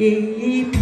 E.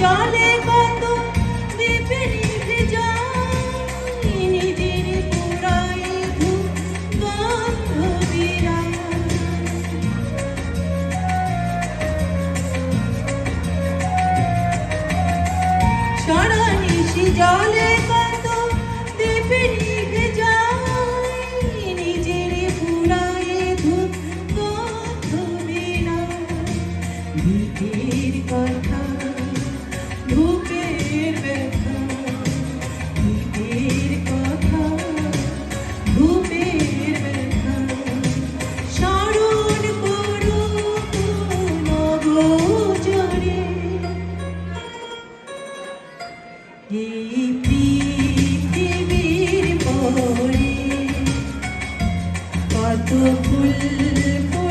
জলে কত দ্বীপে নিভে যায় নিজের পুরাই গন্ধ বিরায় সরণি সে জল Keep